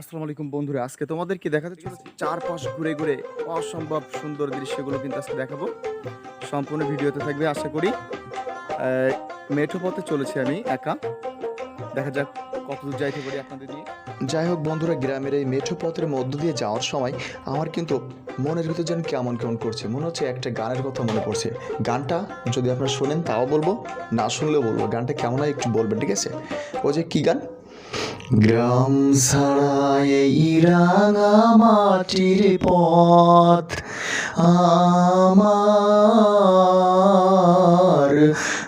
আসসালামু আলাইকুম বন্ধুরা, আজকে তোমাদেরকে দেখাতে চলেছি চারপাশ ঘুরে ঘুরে অসম্ভব সুন্দর দৃশ্যগুলো কিন্তু আজকে দেখাবো। সম্পূর্ণ ভিডিওতে থাকবে, আশা করি মেঠো পথে চলেছি আমি একা। দেখা যাক কতদূর যাইতে পারি আপনাদের নিয়ে। যাই হোক বন্ধুরা, গ্রামের এই মেঠো পথের মধ্য দিয়ে যাওয়ার সময় আমার কিন্তু মনের ভিতর যেন কেমন কেমন করছে, মনে হচ্ছে একটা গানের কথা মনে পড়ছে। গানটা যদি আপনারা শোনেন, তাও বলব, না শুনলেও বলব, গানটা কেমন হয় একটু বলবেন, ঠিক আছে? ও যে কী গান? গ্রাম ছাড়া এই রাঙা মাটির পথ আমার।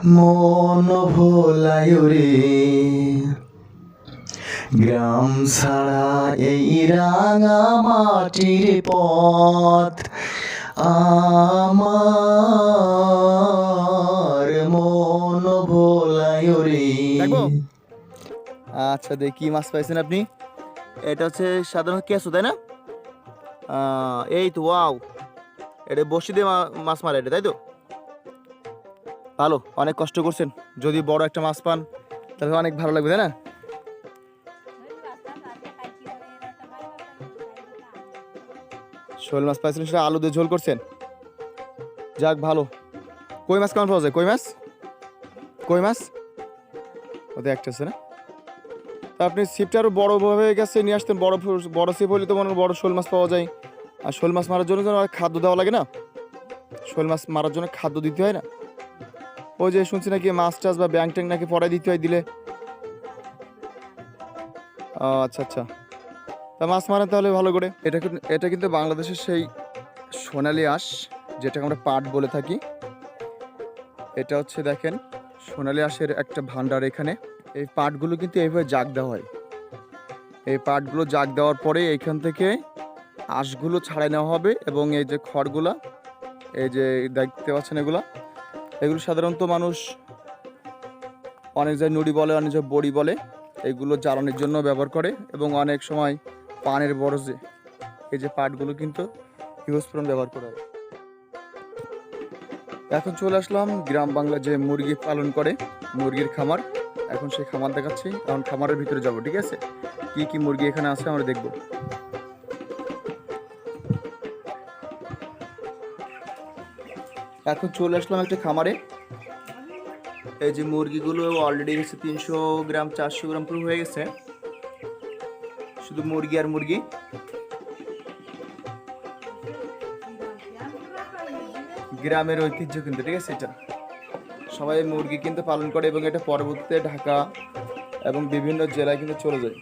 মন ভোলায় রে গ্রাম ছাড়া এই রাঙা মাটির পথ আমার। আচ্ছা দেখি কি মাছ পাইছেন আপনি? এটা হচ্ছে সাধারণত কেঁচো, তাই না? এই তো, ওয়াও। এটা বসি দিয়ে মাছ মারে এটা, তাই তো? ভালো, অনেক কষ্ট করছেন। যদি বড় একটা মাছ পান, তাহলে অনেক ভালো লাগবে, তাই না? শোল মাছ পাইছেন, সেটা আলু দিয়ে ঝোল করছেন? যাক, ভালো। কই মাছ কেমন পাওয়া যায়? কই মাছ? কই মাছ? ওদের একটা আছে না? আপনি ছিপটা আরও বড়োভাবে গেছে, নিয়ে আসতেন বড় বড় ছিপ হলে তো মনে বড় শোল মাছ পাওয়া যায়। আর শোল মাছ মারার জন্য আর খাদ্য দেওয়া লাগে না। শোল মাছ মারার জন্য খাদ্য দিতে হয় না। ওই যে শুনছি নাকি মাছ টাছ বা ব্যাং ট্যাং নাকি পড়াই দিতে হয় দিলে। আচ্ছা আচ্ছা। তা মাছ মারেন তাহলে ভালো করে। এটা এটা কিন্তু বাংলাদেশের সেই সোনালি আঁশ, যেটাকে আমরা পাট বলে থাকি। এটা হচ্ছে দেখেন, সোনালি আঁশের একটা ভান্ডার এখানে। এই পাটগুলো কিন্তু এইভাবে জাগ দেওয়া হয়। এই পাটগুলো জাগ দেওয়ার পরে এইখান থেকে আঁশগুলো ছাড়াই নেওয়া হবে এবং এই যে খড়গুলা, এই যে দেখতে পাচ্ছেন এগুলা, এগুলো সাধারণত মানুষ অনেক জায়গায় নুড়ি বলে, অনেক জায়গায় বড়ি বলে, এগুলো জ্বালানির জন্য ব্যবহার করে এবং অনেক সময় পানের বরজে এই যে পাটগুলো কিন্তু হিউস্ফোরন ব্যবহার করা হয়। এখন চলে আসলাম গ্রাম বাংলা যে মুরগি পালন করে, মুরগির খামার। এখন সেই খামার দেখাচ্ছি। এখন খামারের ভিতরে যাব, ঠিক আছে? কি কি মুরগি এখানে আছে আমরা দেখব। এখন চলে আসলাম একটা খামারে। এই যে মুরগিগুলো অলরেডি গেছে তিনশো গ্রাম, চারশো গ্রাম পুরো হয়ে গেছে। শুধু মুরগি আর মুরগি। গ্রামের ঐতিহ্য কিন্তু, ঠিক আছে, এটা। সবাই মুরগি কিন্তু পালন করে এবং এটা পরবর্তীতে ঢাকা এবং বিভিন্ন জেলায় কিন্তু চলে যায়।